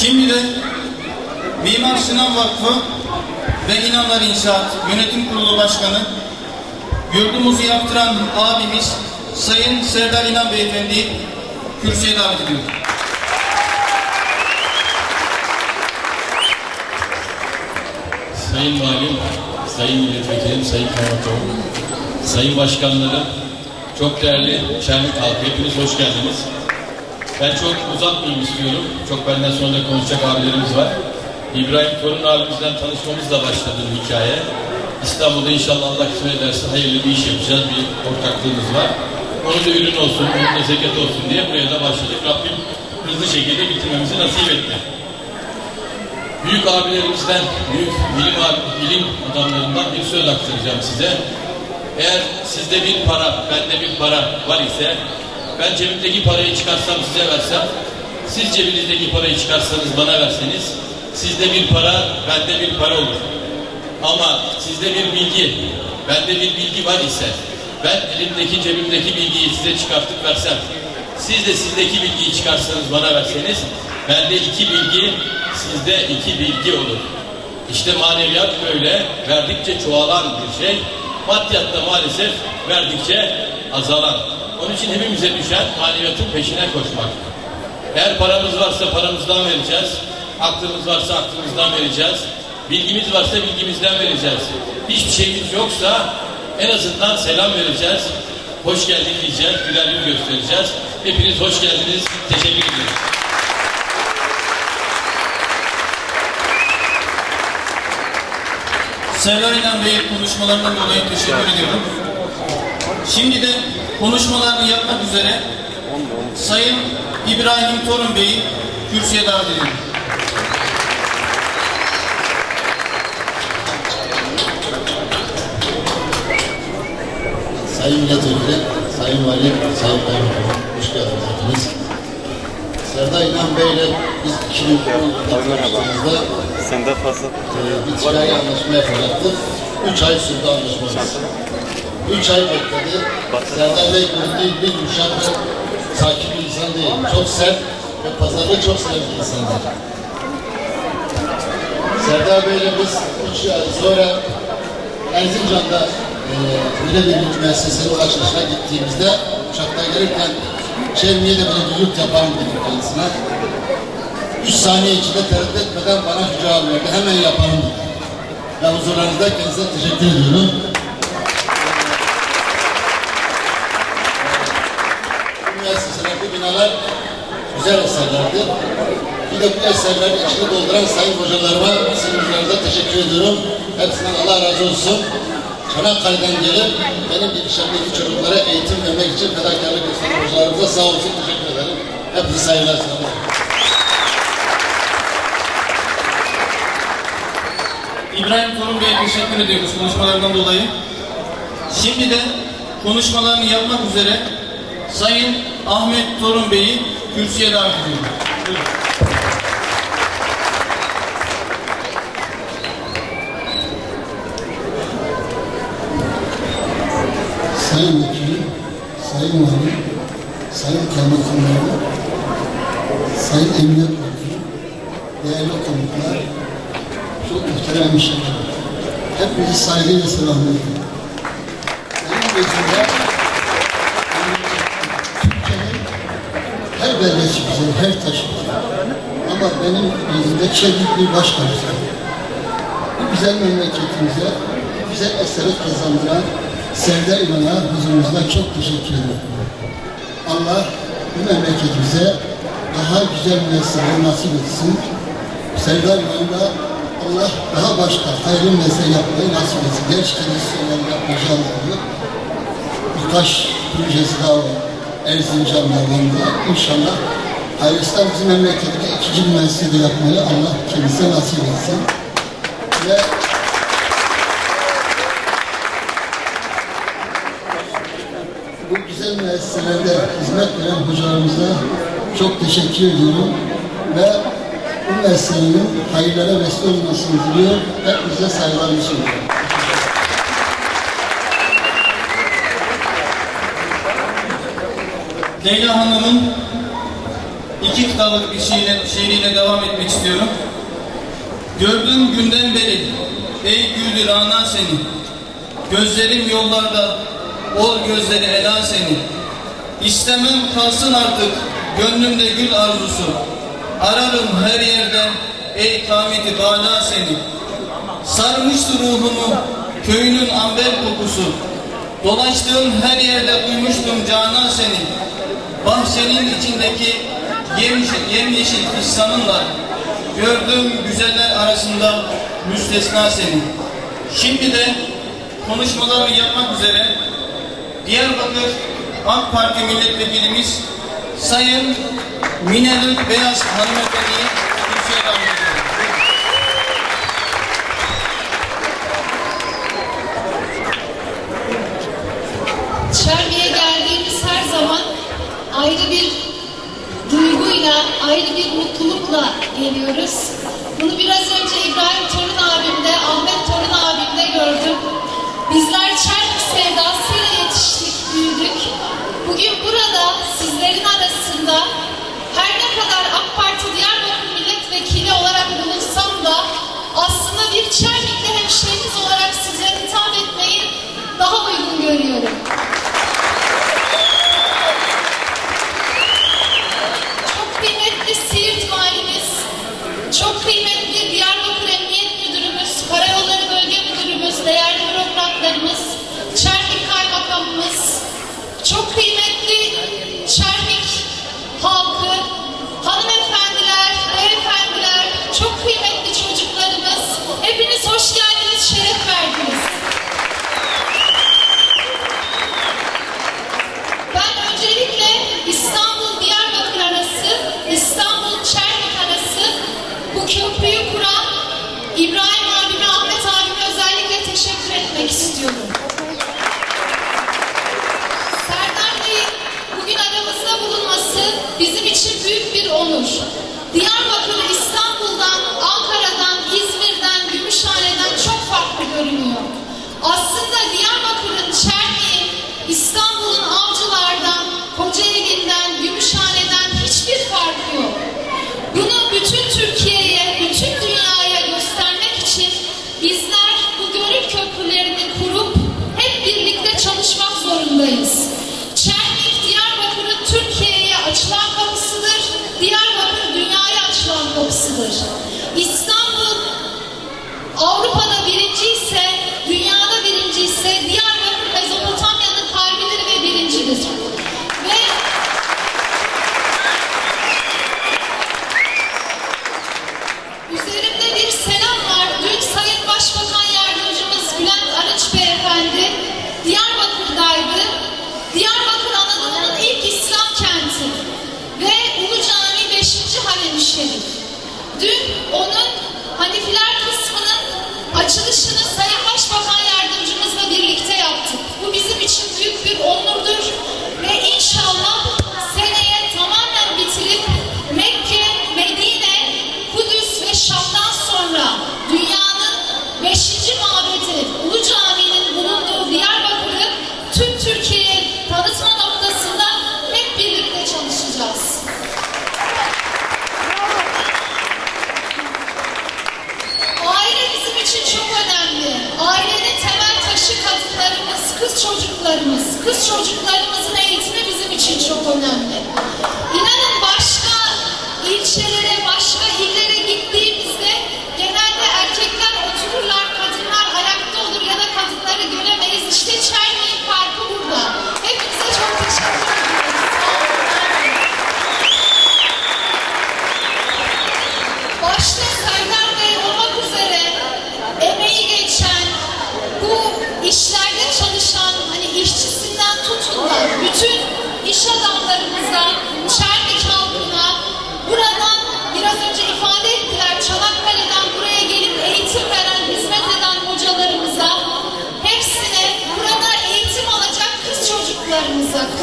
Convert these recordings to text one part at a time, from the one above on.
Şimdi de Mimar Sinan Vakfı ve İnanlar İnşaat Yönetim Kurulu Başkanı yurdumuzu yaptıran abimiz Sayın Serdar İnan Beyefendi'yi kürsüye davet ediyorum. Sayın Valim, Sayın Milletvekilim, Sayın Kaymakamım, Sayın Başkanlarım, çok değerli Şenlik halkı, hepiniz hoş geldiniz. Ben çok uzatmayayım istiyorum. Çok benden sonra konuşacak abilerimiz var. İbrahim Torun abimizden tanışmamızla başladı hikaye. İstanbul'da inşallah Allah kısmet ederse hayırlı bir iş yapacağız. Bir ortaklığımız var. Onu da ürün olsun, onun da zekat olsun diye buraya da başladık. Rabbim hızlı şekilde bitirmemizi nasip etti büyük abilerimizden, büyük bilim, abi- bilim adamlarından bir söz aktaracağım size. Eğer sizde bir para, bende bir para var ise, ben cebimdeki parayı çıkarsam size versem, siz cebinizdeki parayı çıkarsanız bana verseniz, sizde bir para, bende bir para olur. Ama sizde bir bilgi, bende bir bilgi var ise, ben elimdeki cebimdeki bilgiyi size çıkartıp versem, siz de sizdeki bilgiyi çıkarsanız bana verseniz, bende iki bilgi, sizde iki bilgi olur. İşte maneviyat böyle verdikçe çoğalan bir şey, maddiyat da maalesef verdikçe azalan. Onun için hepimize düşen maneviyatın peşine koşmak. Eğer paramız varsa paramızdan vereceğiz. Aklımız varsa aklımızdan vereceğiz. Bilgimiz varsa bilgimizden vereceğiz. Hiçbir şeyimiz yoksa en azından selam vereceğiz. Hoş geldin diyeceğiz. Güler yüz göstereceğiz. Hepiniz hoş geldiniz. Teşekkür ediyoruz. Serdar İnan Bey'in konuşmalarından dolayı teşekkür ediyorum. Şimdi de konuşmalarını yapmak üzere Sayın İbrahim Torun Bey'i kürsüye davet ediyorum. Sayın Milletvekili, Sayın Valim, Sayın Kaymakamım, hoş geldiniz hepiniz. Serdar İnan Bey'le biz 2010 yılında tanıştığımızda Sende fazla. e, bir ticari anlaşma yapacaktık. 3 ay sürdü anlaşmamız. 3 ay bekledi. Serdar Bey göründüğü bir yumuşak ve sakin bir insan değil. Çok sert ve pazarda çok seven bir insandır. Serdar Bey'le biz 3 ay sonra Erzincan'da e, Milli Bilim Müessesesi'nin açılışına gittiğimizde uçakta gelirken Çevmiye de böyle bir yurt yapalım dedik kendisine. 3 saniye içinde tereddüt etmeden bana şu cevabı verdi. Hemen yapalım dedi. Ben huzurlarınızda kendisine teşekkür ediyorum. Bu binalar güzel eserlerdi. Bir de bu eserlerin içini dolduran sayın hocalarıma huzurlarınızda teşekkür ediyorum. Hepsinden Allah razı olsun. Çanakkale'den gelip benim ilişkimdeki çocuklara eğitim vermek için fedakarlık gösteren hocalarımıza sağ olsun teşekkür ederim. Hepinize saygılar selamlar. İbrahim Torun Bey'e teşekkür ediyoruz konuşmalarından dolayı. Şimdi de konuşmalarını yapmak üzere Sayın Ahmet Torun Bey'i kürsüye davet ediyorum. Sayın Vekilim, Sayın Valim, Sayın Kaymakamlarım, Sayın Emniyet Müdürü, değerli konuklar, çok muhterem misafirler. Hepinizi saygıyla selamlıyorum. Benim gözümde güzel, her taşı güzel. Ama benim gözümde çevik bir baş var. Bu güzel memleketimize güzel eserek kazandıran Serdar İman'a huzurunuzda çok teşekkür ederim. Allah bu memleketimize daha güzel mesleği nasip etsin. Serdar İman'a Allah daha başka hayırlı mesleği yapmayı nasip etsin. Gerçekten isteyenler yapmayacağım diyor. Birkaç projesi daha var. Erzincan'da, Van'da. İnşallah hayırlısından bizim memleketine ikinci bir mesleği de yapmayı Allah kendisine nasip etsin. Ve bu güzel müesseselerde hizmet veren hocalarımıza çok teşekkür ediyorum ve bu meselenin hayırlara vesile olmasını diliyor. Hepinize saygılarımı sunuyorum. Leyla Hanım'ın iki kitaplık bir şiirle, şiiriyle devam etmek istiyorum. Gördüğüm günden beri ey gülü rana seni, gözlerim yollarda, ol gözleri ela seni. İstemem kalsın artık gönlümde gül arzusu, ararım her yerde ey kameti gala seni. Sarmıştı ruhumu köyünün amber kokusu, dolaştığım her yerde duymuştum cana seni bahçenin içindeki yemyeşil, yemyeşil fistanınla gördüğüm güzeller arasında müstesna seni. Şimdi de konuşmalarını yapmak üzere Diyarbakır AK Parti Milletvekilimiz Sayın Minelül Beyaz hanımefendiye ayrı bir mutlulukla geliyoruz. Bunu biraz önce İbrahim Torun abimde, Ahmet Torun abimde gördüm. Bizler çark sevdasıyla yetiştik, büyüdük. Bugün burada sizlerin arasında her ne kadar AK Parti Diyarbakır Milletvekili olarak bulunsam da aslında bir Çernikli hemşehriniz olarak size 是不是 children.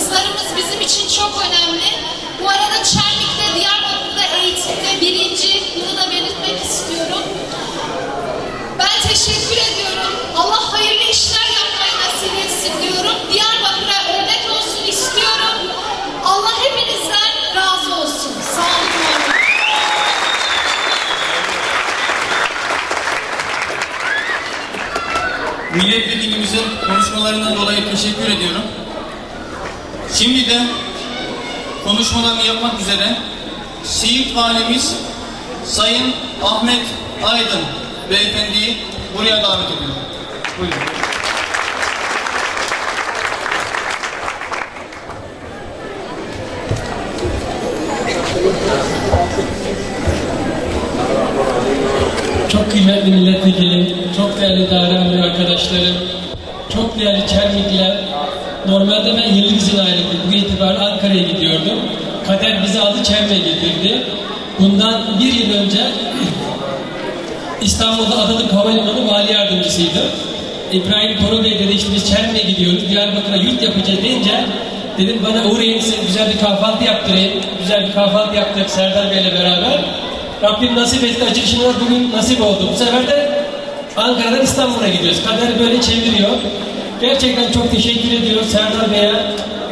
kızlarımız bizim için çok önemli. Bu arada Çermik'te, Diyarbakır'da eğitimde birinci, bunu da belirtmek istiyorum. Ben teşekkür ediyorum. Allah hayırlı işler yapmayı nasip etsin diyorum. Diyarbakır'a örnek olsun istiyorum. Allah hepinizden razı olsun. Sağ olun. Milletvekilimize konuşmalarından dolayı teşekkür ediyorum. Şimdi de konuşmalarını yapmak üzere Siirt Valimiz Sayın Ahmet Aydın Beyefendi'yi buraya davet ediyorum. Buyurun. Çok kıymetli milletvekilim, çok değerli daire arkadaşlarım, çok değerli Çermikliler. Normalde ben yıllık izin ayrıldım. Bugün itibaren Ankara'ya gidiyordum. Kader bizi aldı Çermik'e getirdi. Bundan bir yıl önce İstanbul'da Atatürk Havalimanı Vali Yardımcısıydım. İbrahim Toru Bey dedi işte biz Çermik'e gidiyoruz, Diyarbakır'a yurt yapacağız deyince dedim bana uğrayın size güzel bir kahvaltı yaptırayım. Güzel bir kahvaltı yaptık Serdar Bey'le beraber. Rabbim nasip etti açılışına bugün nasip oldu. Bu sefer de Ankara'dan İstanbul'a gidiyoruz. Kader böyle çeviriyor. Gerçekten çok teşekkür ediyoruz Serdar Bey'e.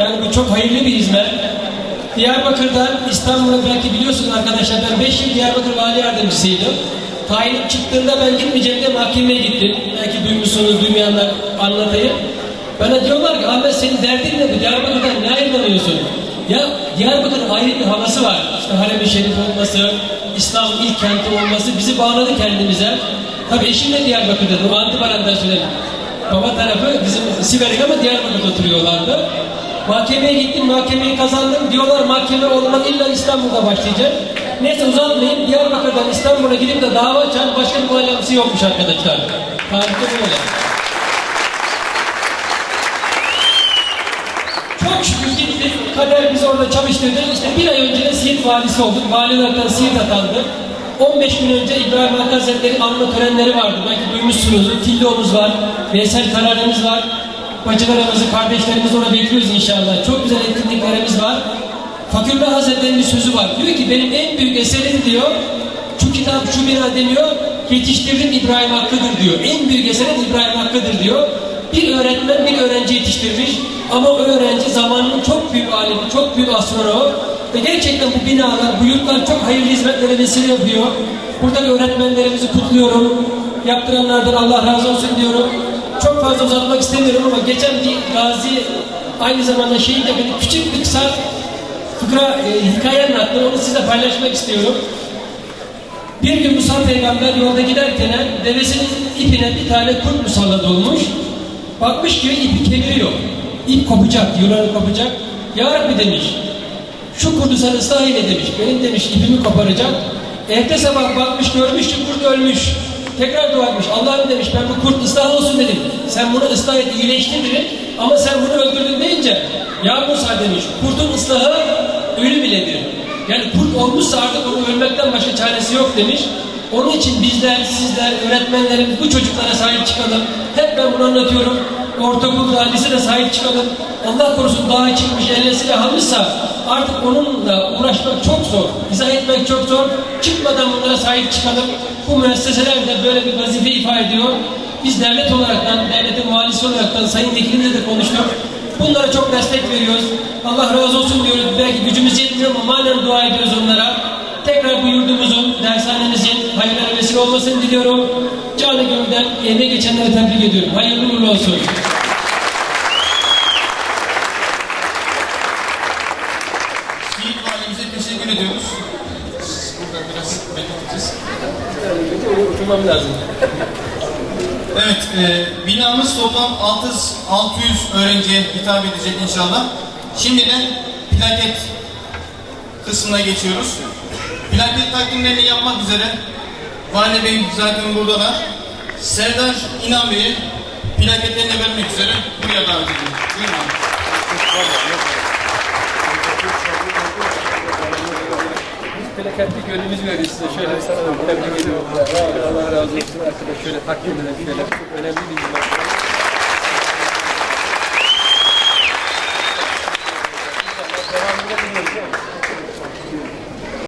Yani bu çok hayırlı bir hizmet. Diyarbakır'dan İstanbul'a belki biliyorsunuz arkadaşlar ben 5 yıl Diyarbakır Vali Yardımcısıydım. Tayin çıktığında ben gitmeyeceğim diye mahkemeye gittim. Belki duymuşsunuz, duymayanlar anlatayım. Bana diyorlar ki Ahmet senin derdin ne? Diyarbakır'dan ne ayrılanıyorsun? Ya Diyarbakır'ın ayrı bir havası var. İşte Harem-i Şerif olması, İslam ilk kenti olması bizi bağladı kendimize. Tabii eşim de Diyarbakır'da. Bu Antibaran'dan söyleyeyim. Baba tarafı bizim Siverik ama Diyarbakır'da oturuyorlardı. Mahkemeye gittim, mahkemeyi kazandım. Diyorlar mahkeme olmak illa İstanbul'da başlayacak. Neyse uzatmayayım. Diyarbakır'dan İstanbul'a gidip de dava açan başka bir muhallebisi yokmuş arkadaşlar. Tarihte böyle. Kader bizi orada çalıştırdı. İşte bir ay önce de Siirt valisi olduk. Vali olarak Siirt atandı. 15 gün önce İbrahim Hakkı Hazretleri anma törenleri vardı. Belki duymuşsunuzdur. Tillomuz var. Veysel kararımız var. Bacılarımızı, kardeşlerimizi orada bekliyoruz inşallah. Çok güzel etkinliklerimiz var. Fakirullah Hazretleri'nin sözü var. Diyor ki benim en büyük eserim diyor. Şu kitap, şu bina demiyor. Yetiştirdim İbrahim Hakkı'dır diyor. En büyük eserim İbrahim Hakkı'dır diyor. Bir öğretmen bir öğrenci yetiştirmiş. Ama o öğrenci zamanının çok büyük alimi, çok büyük astronomu. Ve gerçekten bu binalar, bu yurtlar çok hayırlı hizmetlere vesile yapıyor. Burada öğretmenlerimizi kutluyorum. Yaptıranlardan Allah razı olsun diyorum. Çok fazla uzatmak istemiyorum ama geçen bir gazi aynı zamanda şehit de beni küçük bir kısa fıkra e, hikaye anlattı. Onu size paylaşmak istiyorum. Bir gün Musa peygamber yolda giderken devesinin ipine bir tane kurt musallat olmuş. Bakmış ki ipi kemiriyor. İp kopacak, yuranı kopacak. Ya Rabbi demiş, şu kurdu sen ıslah eyle demiş. Benim demiş ipimi koparacak. Ertesi sabah bakmış görmüş ki kurt ölmüş. Tekrar dua etmiş. Allah'ım demiş ben bu kurt ıslah olsun dedim. Sen bunu ıslah et iyileştir dedim. Ama sen bunu öldürdün deyince ya Musa demiş kurtun ıslahı ölü biledir. Yani kurt olmuşsa artık onun ölmekten başka çaresi yok demiş. Onun için bizler, sizler, öğretmenlerimiz bu çocuklara sahip çıkalım. Hep ben bunu anlatıyorum. Ortaokulda, lisede sahip çıkalım. Allah korusun dağa çıkmış, eline silah almışsa artık onunla uğraşmak çok zor. İzah etmek çok zor. Çıkmadan bunlara sahip çıkalım. Bu müesseseler de böyle bir vazife ifade ediyor. Biz devlet olaraktan, devletin valisi olaraktan Sayın Vekilimle de konuştuk. Bunlara çok destek veriyoruz. Allah razı olsun diyoruz. Belki gücümüz yetmiyor ama manen dua ediyoruz onlara. Tekrar bu yurdumuzun, dershanemizin hayırlara vesile olmasını diliyorum. Canı gönülden emeği geçenleri tebrik ediyorum. Hayırlı uğurlu olsun. Siirt Valimize teşekkür ediyoruz. Burada biraz bekleyeceğiz. Oturmam lazım. Evet, e, binamız toplam 600, 600 öğrenciye hitap edecek inşallah. Şimdi de plaket kısmına geçiyoruz. Plaket takdimlerini yapmak üzere Vali Bey zaten buradalar. Serdar İnan Bey'i plaketlerini vermek üzere buraya davet ediyorum. Buyurun abi. Gönlümüz veriyor size. Şöyle sana tebrik ediyorum. Allah razı olsun. Şöyle takdim edelim. Şöyle önemli bir